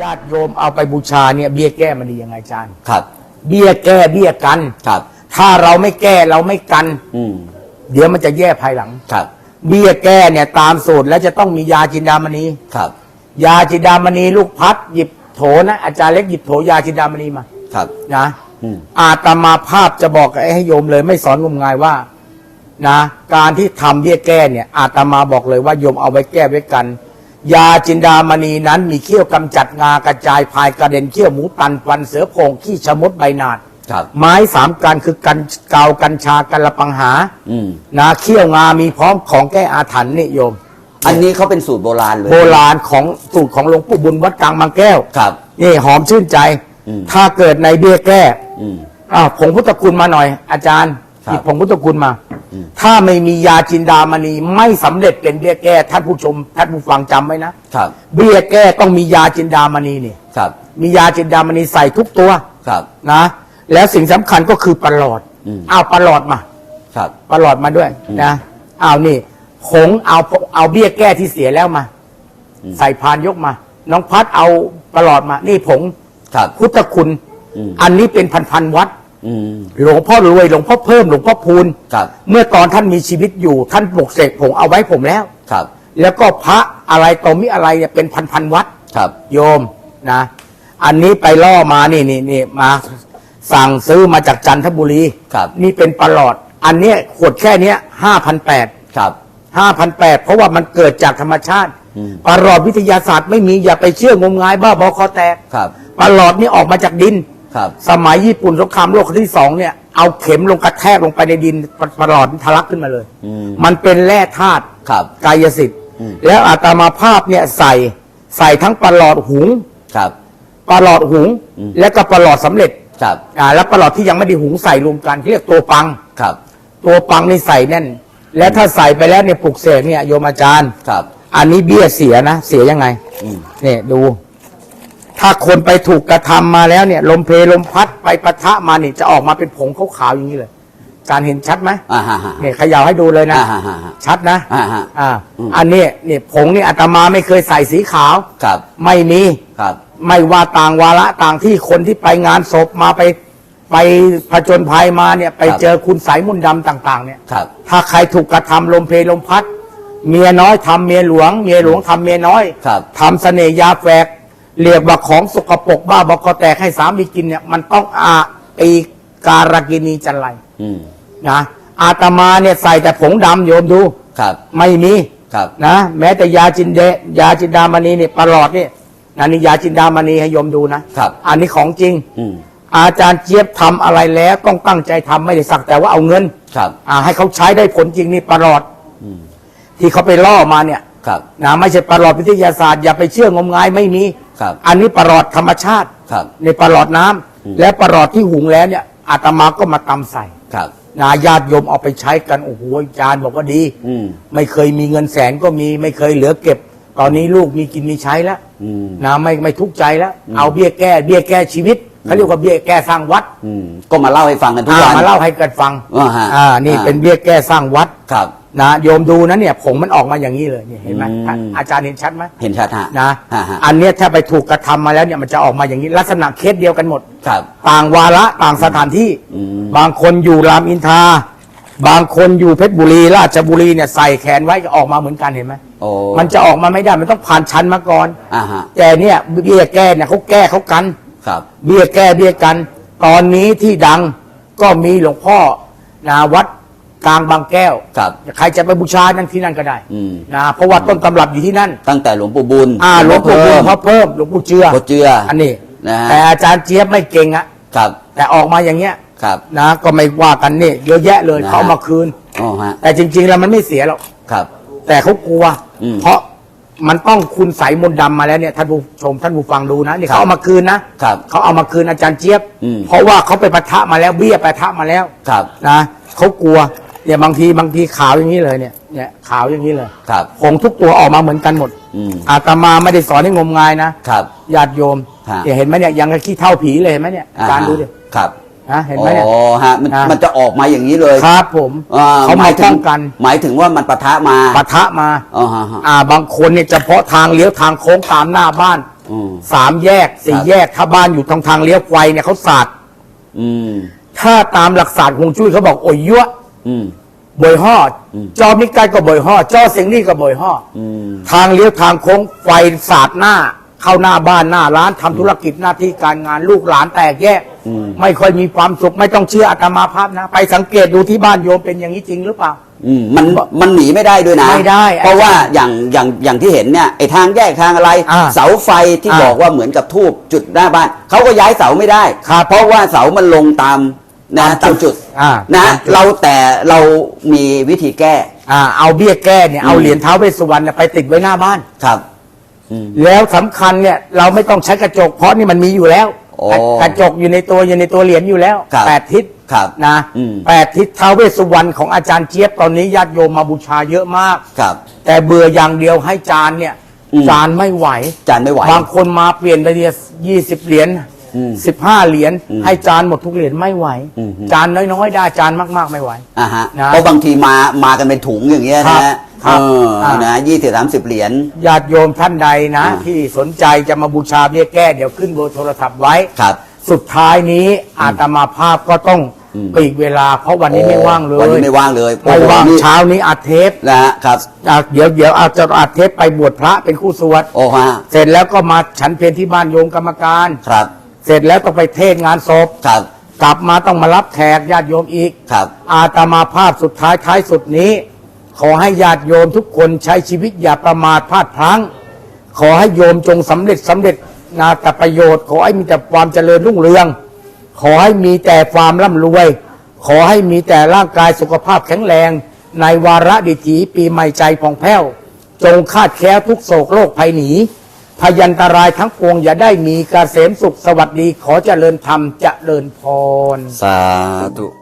ญาติโยมเอาไปบูชาเนี่ยเบี้ยแก้มันดียังไงอาจารย์ ครับ เบี้ยแก้เบี้ยกัน ครับ ถ้าเราไม่แก้เราไม่กัน อืมเดี๋ยวมันจะแย่ภายหลัง ครับ เบี้ยแก้เนี่ยตามสูตรแล้วจะต้องมียาจินดามณี ครับ ยาจินดามณีลูกพัดหยิบโถนะอาจารย์เล็กหยิบโถยาจินดามณีมาครับ นะอืม อาตมาภาพจะบอกให้โยมเลยไม่สอนงมงายว่า นะ การที่ทำเบี้ยแก้เนี่ย อาตมาบอกเลยว่าโยมเอาไว้แก้ไว้กัน ยาจินดามณีนั้นมีเขี้ยวกำจัดงากระจายพายกระเด็นเขี้ยวหมูตันฟันเสือโคร่งขี้ชะมดใบหนาดครับไม้สามกันคือกันเกากัญชากันละปังหาอืมนะเขี้ยวงามีพร้อมของแก้อาถรรพ์นี่โยม อันนี้เขาเป็นสูตรโบราณเลย โบราณของสูตรของหลวงปู่บุญวัดกลางบางแก้วครับ นี่หอมชื่นใจ อืม ถ้าเกิดในเบี้ยแก้อืมอ้าวผงพุทธคุณมาหน่อย อาจารย์ครับ หยิบผงพุทธคุณมาอืม ถ้าไม่มียาจินดามณีไม่สำเร็จเป็นเบี้ยแก้ท่านผู้ชมท่านผู้ฟังจำไว้นะครับ เบี้ยแก้ต้องมียาจินดามณีนี่ครับ มียาจินดามณีใส่ทุกตัวครับนะ แล้วสิ่งสำคัญก็คือปลอดอืมอ้าวปลอดมา ครับปลอดมาด้วยอืมนะอ้าวนี่ผงเอาเอาเบี้ยแก้ที่เสียแล้วมาอืมใส่พานยกมา น้องพัดเอาปลอดมา นี่ผงครับพุทธคุณอืมอันนี้เป็นพันพันๆวัด อืม หลวงพ่อรวยหลวงพ่อเพิ่มหลวงพ่อพูนครับ เมื่อตอนท่านมีชีวิตอยู่ ท่านปลุกเสกผงเอาไว้ผมแล้ว ครับ แล้วก็พระอะไรต่อมิอะไรเนี่ยเป็นพันพันๆวัด ครับ โยมนะ อันนี้ไปล่อมานี่นี่นี่มา สั่งซื้อมาจากจันทบุรีครับ นี่เป็นปลอด อันเนี้ยขวดแค่เนี้ยห้าพันแปดครับ ห้าพันแปดเพราะว่ามันเกิดจากธรรมชาติอืมปลอดวิทยาศาสตร์ไม่มีอย่าไปเชื่องมงายบ้าบอคอแตกครับปลอดนี่ออกมาจากดิน ครับ สมัยญี่ปุ่นสงครามโลกครั้งที่สองเนี่ยเอาเข็มลงกระแทกลงไปในดินปปลอดทะลักขึ้นมาเลย อืมมันเป็นแร่ธาตุครับกายสิทธิ์ อืม แล้วอาตมาภาพเนี่ยใส่ใส่ทั้งปลอดหุงครับปลอดหุง อืม และก็ปลอดสำเร็จครับอ่าแล้วปลอดที่ยังไม่ได้หุงใส่รวมกันเรียกตัวปัง ครับตัวปังนี่ใส่แน่น และถ้าใส่ไปแล้วเนี่ยปลุกเสกเนี่ยโยมอาจารย์ ครับ อันนี้เบี้ยเสียนะ เสียยังไงอืม เนี่ยดู ถ้าคนไปถูกกระทำมาแล้วเนี่ย ลมเพลลมพัดไปปะทะมาเนี่ยจะออกมาเป็นผงขาวๆอย่างนี้เลยอาจารย์เห็นชัดไหมอ่าฮะฮะเนี่ยเขย่าให้ดูเลยนะอ่าฮะฮะฮะชัดนะอ่าฮะอ่าอืมอันนี้เนี่ยผงนี่อาตมาไม่เคยใส่สีขาวครับ ไม่มีครับ ไม่ว่าต่างวาระต่างที่คนที่ไปงานศพมาไปไปผจญภัยมาเนี่ย ไปครับเจอคุณสายมนต์ดำต่าง ๆ เนี่ยครับ ถ้าใครถูกกระทำลมเพลลมพัด เมียน้อยทำเมียหลวง เมียหลวงทำเมียน้อยครับทำเสน่ห์ยาแฝก เรียกว่าของสกปรกบ้าบอกอแตกให้สามีกินเนี่ย มันต้องอาปีการากินีจันไรอืมนะอาตมาเนี่ยใส่แต่ผงดำโยมดู ครับ ไม่มีครับ นะแม้แต่ยาจินเดยาจินดามณีเนี่ยประหลอดเนี่ยนะนี่ยาจินดามณีให้โยมดูนะครับ อันนี้ของจริง อืมอาจารย์เจี๊ยบทำอะไรแล้วต้องตั้งใจทำไม่ได้สักแต่ว่าเอาเงินครับ อ่าให้เขาใช้ได้ผลจริงนี่ประหลอด อืมที่เขาไปล่อมาเนี่ย ครับ นะไม่ใช่ประหลอดวิทยาศาสตร์อย่าไปเชื่องมงายไม่มี ครับอันนี้ประหลอดธรรมชาติครับในประหลอดน้ำอืมและประหลอดที่หุงแล้วเนี่ยอาตมาก็มาตำใส่ครับนาญาติโยมเอาไปใช้กันโอ้โหอาจารย์บอกว่าดีอืมไม่เคยมีเงินแสนก็มีไม่เคยเหลือเก็บ ตอนนี้ลูกมีกินมีใช้แล้วอืมนะไม่ไม่ทุกข์ใจแล้ว เอาเบี้ยแก้เบี้ยแก้ชีวิตเขาเรียกว่าเบี้ยแก้สร้างวัดอืมก็มาเล่าให้ฟังกันทุกอ่าวันมาเล่าให้กันฟังอ่าฮะอ่านี่อ่าเป็นเบี้ยแก้สร้างวัดครับ นะโยมดูนะเนี่ยผงมันออกมาอย่างนี้เลยเนี่ยเห็นไหมอืม อาจารย์เห็นชัดไหมเห็นชัดฮะนะอ่าฮะอันเนี้ยถ้าไปถูกกระทำมาแล้วเนี่ยมันจะออกมาอย่างนี้ลักษณะเคสเดียวกันหมด ครับ ต่างวาระต่างสถานที่ อืม บางคนอยู่รามอินทราบางคนอยู่เพชรบุรีราชบุรีเนี่ยใส่แขนไว้ก็ออกมาเหมือนกันเห็นไหมโอ้มันจะออกมาไม่ได้มันต้องผ่านชั้นมาก่อน อ่าฮะแต่เนี่ยเบี้ยแก้เนี่ยเขาแก้เขากัน ครับ เบี้ยแก้เบี้ยกัน ตอนนี้ที่ดังก็มีหลวงพ่อนาวัด กลางบางแก้ว ครับใครจะไปบูชานั่นที่นั่นก็ได้อืมนะเพราะว่าต้นตำรับอยู่ที่นั่น ตั้งแต่หลวงปู่บุญอ่าหลวงปู่บุญพระเพิ่มหลวงปู่เจือพ่อเจืออันนี้นะฮะแต่อาจารย์เจี๊ยบไม่เก่งอะครับแต่ออกมาอย่างเงี้ยครับ นะก็ไม่ว่ากันนี่เยอะแยะเลยนะฮะ เขาเอามาคืน อ๋อฮะ แต่จริง ๆ แล้วมันไม่เสียหรอกครับ แต่เขากลัว อืมเพราะมันต้องคุณใสยมนต์ดำมาแล้วเนี่ยท่านผู้ชมท่านผู้ฟังดูนะนี่ครับ เขาเอามาคืนนะครับ เขาเอามาคืนอาจารย์เจี๊ยบ อืม เพราะว่าเขาไปปะทะมาแล้วเบี้ยปะทะมาแล้วครับ นะเขากลัว เนี่ยบางทีบางทีขาวอย่างนี้เลยเนี่ยเนี่ยขาวอย่างนี้เลยครับ ผงทุกตัวออกมาเหมือนกันหมดอืมอาตมาไม่ได้สอนให้งมงายนะครับ ญาติโยมฮะ เนี่ยเห็นไหมเนี่ยยังกับขี้เท่าผีเลยเห็นไหมเนี่ยอาจารย์ดูดิครับนะเห็นไหมเนี่ย อ๋อฮะมันนะมันจะออกมาอย่างนี้เลยครับผมอ่เขามาหยถึป้องกันหมายถึงว่ามันปะทะมาปะทะมา อ๋อฮะฮะอ่าบางคนเนี่ยเฉพาะทางเลี้ยวทางโค้งตามหน้าบ้านอืม สามแยกสี่ครับ แยกถ้าบ้านอยู่ทางทางเลี้ยวไฟเนี่ยเขาศาสตร์อืมถ้าตามหลักศาสตร์ฮวงจุ้ยเขาบอกโอยยั่วอืม บอยห่ออมจอมิกไกก็บอยห่อจอเสียงนี่ก็บอยห่อออืมทางเลี้ยวทางโค้งไฟสาดหน้า เข้าหน้าบ้านหน้าร้านทำธุรกิจหน้าที่การงานลูกหลานแตกแยกอืมไม่ค่อยมีความสุขไม่ต้องเชื่ออาตมาภาพนะ ไปสังเกตดูที่บ้านโยมเป็นอย่างนี้จริงหรือเปล่าอืมมันมันหนีไม่ได้ด้วยนะไม่ได้ เพราะว่าอย่างอย่างอย่างที่เห็นเนี่ยไอ้ทางแยกทางอะไรอ่าเสาไฟที่อ่าบอกว่าเหมือนกับทูบจุดหน้าบ้านเขาก็ย้ายเสาไม่ได้ครับเพราะว่าเสามันลงตาม นะตาตามมจุจุดดอ่านะ ตามจุด เราแต่เรามีวิธีแก้ อ่าเอาเบี้ยแก้เนี่ยเอาอืมเหรียญเท้าเวสสุวรรณเนี่ยไปติดไว้หน้าบ้าน ครับ อืม แล้วสำคัญเนี่ยเราไม่ต้องใช้กระจกเพราะนี่มันมีอยู่แล้ว โอ้กระจกอยู่ในตัวอยู่ในตัวเหรียญอยู่แล้วครับแปดทิศครับนะอืม แปดทิศท้าวเวสสุวรรณของอาจารย์เจี๊ยบตอนนี้ญาติโยมมาบูชาเยอะมาก ครับ แต่เบื่ออย่างเดียวให้จานเนี่ยอืม จานไม่ไหว จานไม่ไหว บางคนมาเปลี่ยนไปเนี่ยยี่สิบเหรียญอืม สิบห้าเหรียญอืมให้จานหมดทุกเหรียญไม่ไหวอืมจานน้อยๆได้จานมากๆไม่ไหวอ่าฮะนะเพราะบางทีมามากันเป็นถุงอย่างเงี้ยครันะบฮะครับเอออ่านนะยี่สิบสามสิบเหรียญญาติโยมท่านใดนะอ่าที่สนใจจะมาบูชาเบี้ยแก้เดี๋ยวขึ้นเบอร์โทรศัพท์ไว้ครับ สุดท้ายนี้อาตมาภาพก็ต้องอืมปลีกเวลาเพราะวันนี้ไม่ว่างเลยวันนี้ไม่ว่างเลยไม่ว่างโอ้โหนี่เช้านี้อัดเทปนะฮะครับอะเดี๋ยวเดี๋ยวอาจจะอัดเทปไปบวชพระเป็นคู่สวดโอ้ฮะเสร็จแล้วก็มาฉันเพลที่บ้านโยมกรรมการครับ เสร็จแล้วต้องไปเทศงานศพครับ กลับมาต้องมารับแขกญาติโยมอีก ครับ อาตมาภาพสุดท้ายท้ายสุดนี้ ขอให้ญาติโยมทุกคนใช้ชีวิตอย่าประมาทพลาดพลั้ง ขอให้โยมจงสำเร็จสำเร็จนาแต่ประโยชน์ ขอให้มีแต่ความเจริญรุ่งเรือง ขอให้มีแต่ความร่ำรวย ขอให้มีแต่ร่างกายสุขภาพแข็งแรง ในวาระดิถีปีใหม่ใจผ่องแผ้ว จงคาดแคล้วทุกโศกโรคภัยหนี พยันตรายทั้งปวงอย่าได้มีกเกษมสุขสวัสดีขอเจริญธรรมเจริญพร สาธุ